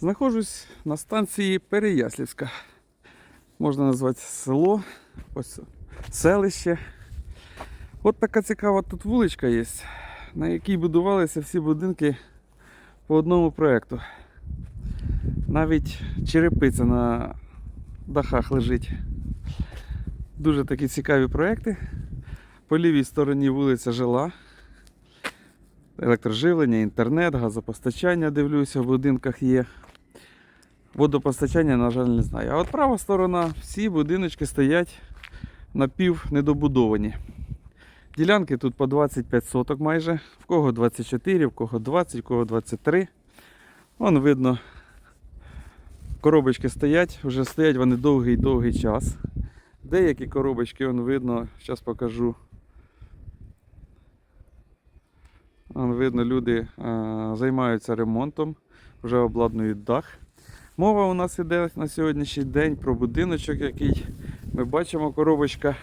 Знаходжусь на станції Переяслівська. Можна назвати село, ось селище. От така цікава тут вуличка є, на якій будувалися всі будинки по одному проєкту. Навіть черепиця на дахах лежить. Дуже такі цікаві проекти. По лівій стороні вулиця жила. Електроживлення, інтернет, газопостачання, дивлюся, в будинках є. Водопостачання, на жаль, не знаю. А от права сторона, всі будиночки стоять напів недобудовані. Ділянки тут по 25 соток майже, в кого 24, в кого 20, в кого 23. Вон видно, коробочки стоять, вже стоять вони довгий-довгий час. Деякі коробочки, вон видно, зараз покажу. Вон видно, люди е, займаються ремонтом, вже обладнують дах. Мова у нас іде на сьогоднішній день про будиночок, який ми бачимо, коробочка.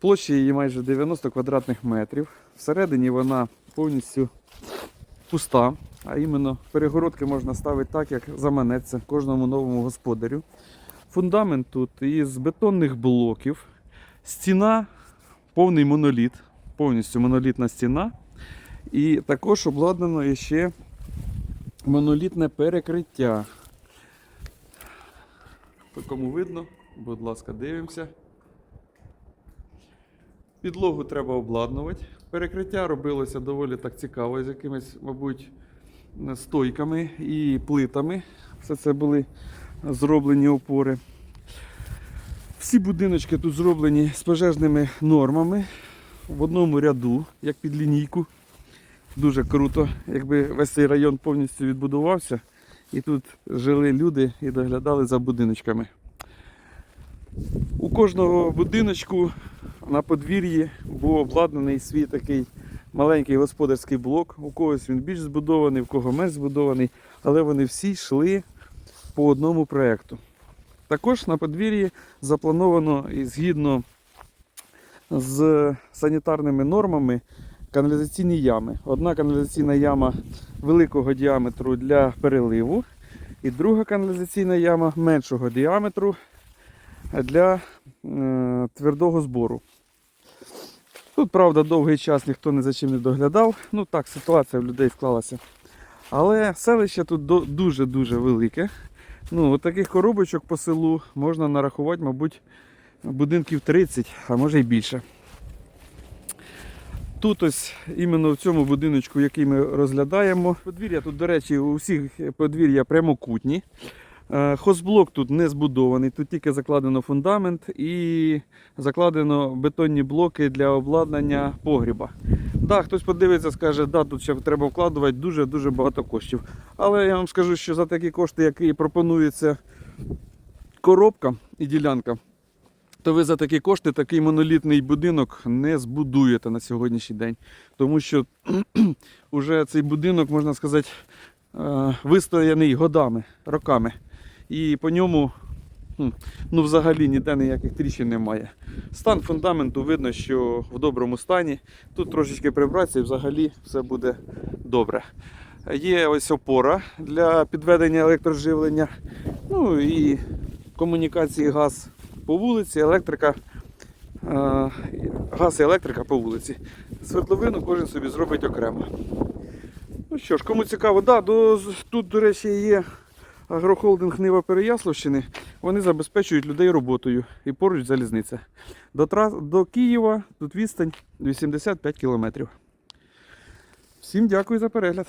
Площа її майже 90 квадратних метрів. Всередині вона повністю пуста, а іменно перегородки можна ставити так, як заманеться кожному новому господарю. Фундамент тут із бетонних блоків. Стіна повний моноліт, повністю монолітна стіна. І також обладнано ще монолітне перекриття. Кому видно, будь ласка, дивимося. Підлогу треба обладнувати. Перекриття робилося доволі так цікаво, з якимись, мабуть, стойками і плитами. Все це були зроблені опори. Всі будиночки тут зроблені з пожежними нормами в одному ряду, як під лінійку. Дуже круто, якби весь цей район повністю відбудувався, і тут жили люди і доглядали за будиночками. У кожного будиночку на подвір'ї був обладнаний свій такий маленький господарський блок. У когось він більш збудований, у кого менш збудований, але вони всі йшли по одному проєкту. Також на подвір'ї заплановано і згідно з санітарними нормами каналізаційні ями. Одна каналізаційна яма великого діаметру для переливу, і друга каналізаційна яма меншого діаметру для е, твердого збору. Тут, правда, довгий час ніхто ні за чим не доглядав. Ну так, ситуація в людей склалася. Але селище тут дуже-дуже велике. Ну, от таких коробочок по селу можна нарахувати, мабуть, будинків 30, а може й більше. Тут ось іменно в цьому будиночку, який ми розглядаємо. Подвір'я тут, до речі, у всіх подвір'я прямокутні. Е, Хозблок тут не збудований, тут тільки закладено фундамент і закладено бетонні блоки для обладнання погріба. Да, хтось подивиться, скаже, да, тут ще треба вкладувати дуже-дуже багато коштів. Але я вам скажу, що за такі кошти, які пропонується коробка і ділянка, то ви за такі кошти такий монолітний будинок не збудуєте на сьогоднішній день. Тому що вже цей будинок, можна сказати, е, вистояний годами, роками. І по ньому ну, взагалі ніде ніяких тріщин немає. Стан фундаменту видно, що в доброму стані. Тут трошечки прибратися і взагалі все буде добре. Є ось опора для підведення електроживлення. Ну і комунікації газ по вулиці, електрика, е, газ і електрика по вулиці. Свердловину кожен собі зробить окремо. Ну що ж, кому цікаво, да, до, тут, до речі, є агрохолдинг Нива Переяславщини. Вони забезпечують людей роботою і поруч залізниця. До, трас, до Києва тут відстань 85 кілометрів. Всім дякую за перегляд.